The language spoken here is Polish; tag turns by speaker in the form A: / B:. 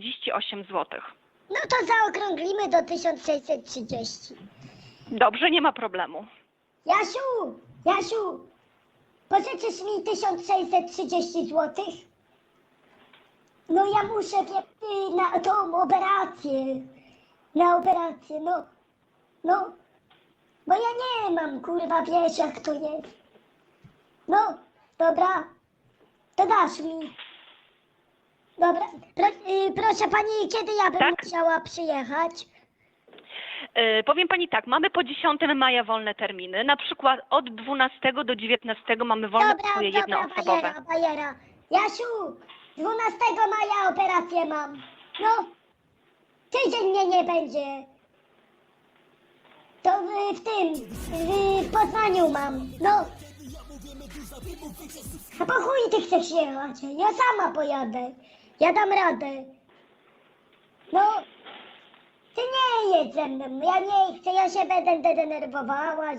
A: 38 zł.
B: No to zaokrąglimy do 1630.
A: Dobrze, nie ma problemu.
B: Jasiu, Jasiu, pożyczysz mi 1630 zł? No ja muszę wie- y, na tą operację, na operację, no, no, bo ja nie mam, kurwa, wiesz jak to jest. No, dobra, to dasz mi. Dobra, pro, y, proszę pani, kiedy ja bym
A: Tak?
B: musiała przyjechać?
A: Yy, powiem pani tak, mamy po 10 maja wolne terminy. Na przykład od 12 do 19 mamy wolne
B: Dobra,
A: pokoje
B: dobra,
A: jednoosobowe.
B: bajera, bajera. Jasiu, 12 maja operację mam. No, tydzień mnie nie będzie. To w, w tym, w, w Poznaniu mam, no. A po chuj ty chcesz jechać? Ja sama pojadę. Ja dam radę. No, ty nie jedź ze mną, ja nie chcę, ja się będę denerwowała,